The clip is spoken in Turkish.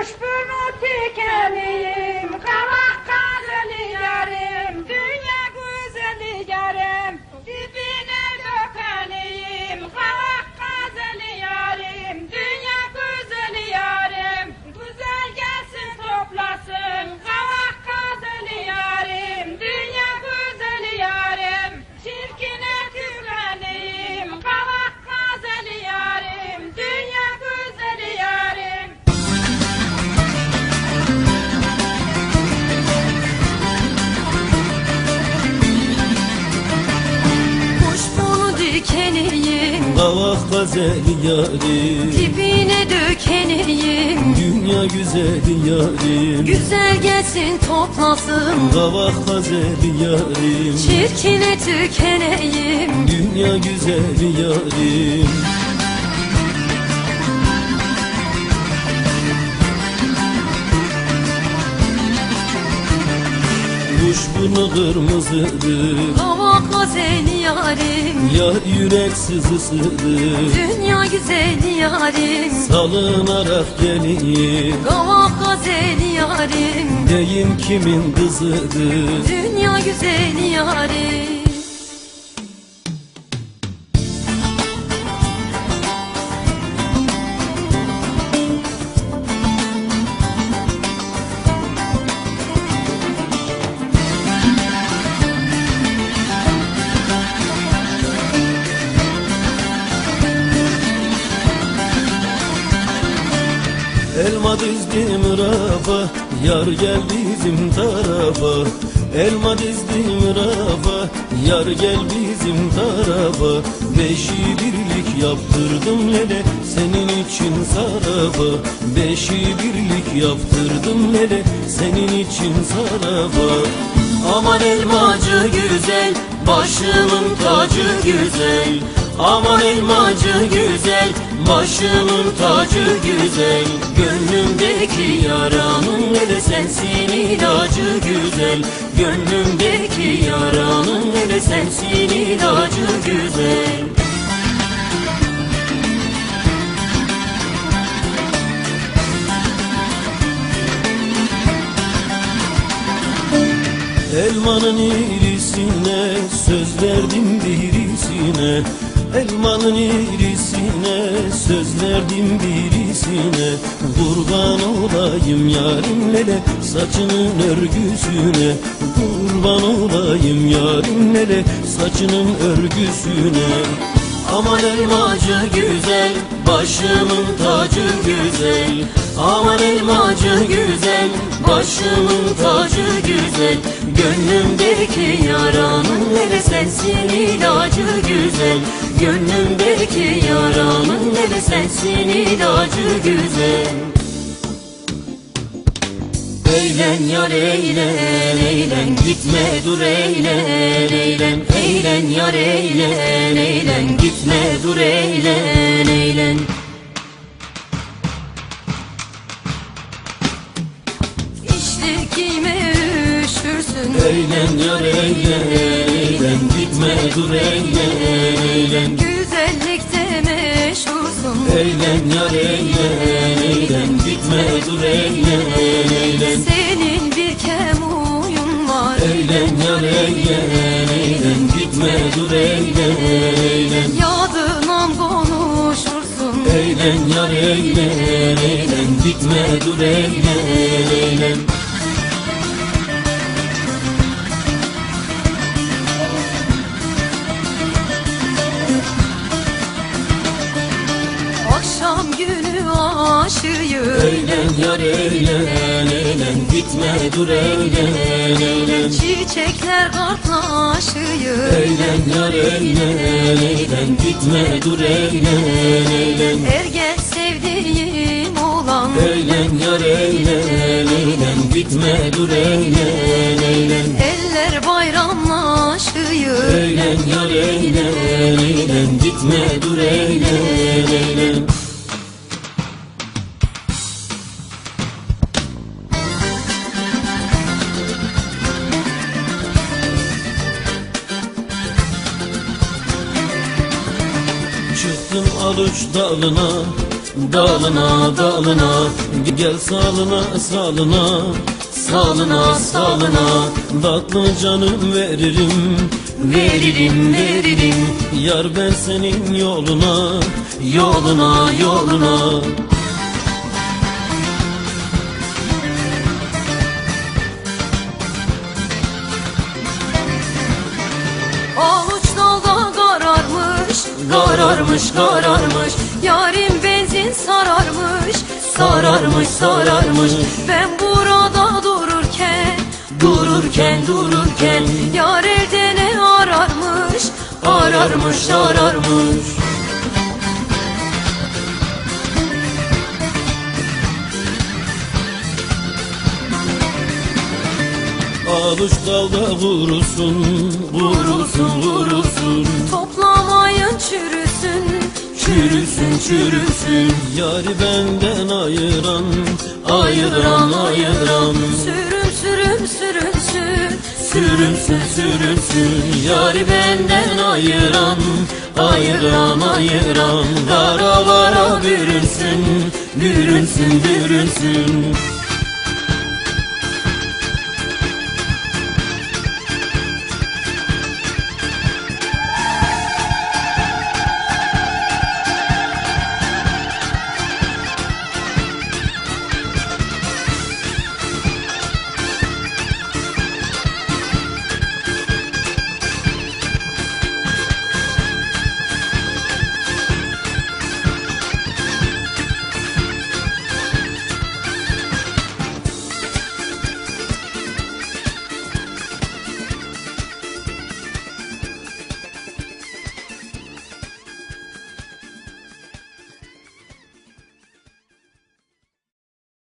Boş bön öteken dikeneyim Kavak gazeli yarim. Dibine dökeneyim. Dünya güzeli yarim. Güzel gelsin toplasın. Kavak gazeli yarim. Çirkine tükeneyim. Dünya güzeli yarim Kuş bunu kırmızıdır Kavak gazeli yarim. Yar yürek sızısıdır. Dünya güzeli yarim. Salınarak gelir Kavak gazeli yarim. Deyim kimin kızıdır. Dünya güzeli yarim Elma dizdim rafa Yar gel bizim tarafa. Elma dizdim rafa Yar gel bizim tarafa. Beşi birlik yaptırdım hele Senin için sarafa. Beşi birlik yaptırdım hele Senin için sarafa. Aman elmacı güzel Başımın tacı güzel. Aman elmacı güzel Başımın tacı güzel Gönlümdeki yaranın hele sensin ilacı güzel. Gönlümdeki yaranın hele sensin ilacı güzel. Elmanın irisine söz verdim birisine Elmanın irisine söz verdim birisine. Kurban olayım yarim lele saçının örgüsüne. Kurban olayım yarim lele saçının örgüsüne Aman elmacı güzel, başımın tacı güzel. Aman elmacı güzel, başımın tacı güzel. Gönlümdeki yaranın hele sensin ilacı güzel. Gönlümdeki yaranın hele sensin ilacı güzel Eğlen yar eğlen, eğlen. Gitme dur eğlen, eğlen. Eğlen yar eğlen, eğlen. Gitme dur eğlen, eğlen. İşte giyme üşürsün? Eğlen yar eğlen, eğlen. Gitme dur eğlen, eğlen. Güzellikte meşhursun. Eğlen yar eğlen, eğlen gitme dur eğlen, eğlen Senin bir kemuyun var. Eğlen yar eğlen, eğlen. Gitme dur eğlen, eğlen. Yadından konuşursun. Eğlen yar eğlen, eğlen. Gitme dur eğlen, eğlen aşığım Eğlen yar eğlen, eğlen gitme dur eğlen, eğlen Çiçekler kartlaşıyor. Eğlen yar eğlen, eğlen gitme dur eğlen, eğlen Ergen sevdiğim olan Eğlen yar eğlen, eğlen gitme dur eğlen, eğlen Eller bayramlaşıyor. Eğlen yar eğlen, eğlen gitme dur eğlen, eğlen Çıktım aluç dalına Dalına dalına. Gel salına salına Salına salına Tatlı canım veririm Veririm veririm. Yar ben senin yoluna Yoluna yoluna. Avuç dalda kararmış Kararmış, kararmış. Yarim benzin sararmış Sararmış, sararmış. Ben burada dururken Dururken dururken Yar elde ne ararmış Ararmış ararmış. Avuç dalda vurursun, vurursun, vurursun. Toplamayın çürüsün Çürüsün, çürüsün Yari benden ayıran, ayıran, ayıran Sürüm sürüm sürünsün. Sürünsün, sürünsün. Yari benden ayıran, ayıran, ayıran. Vara bürünsün, bürünsün, bürünsün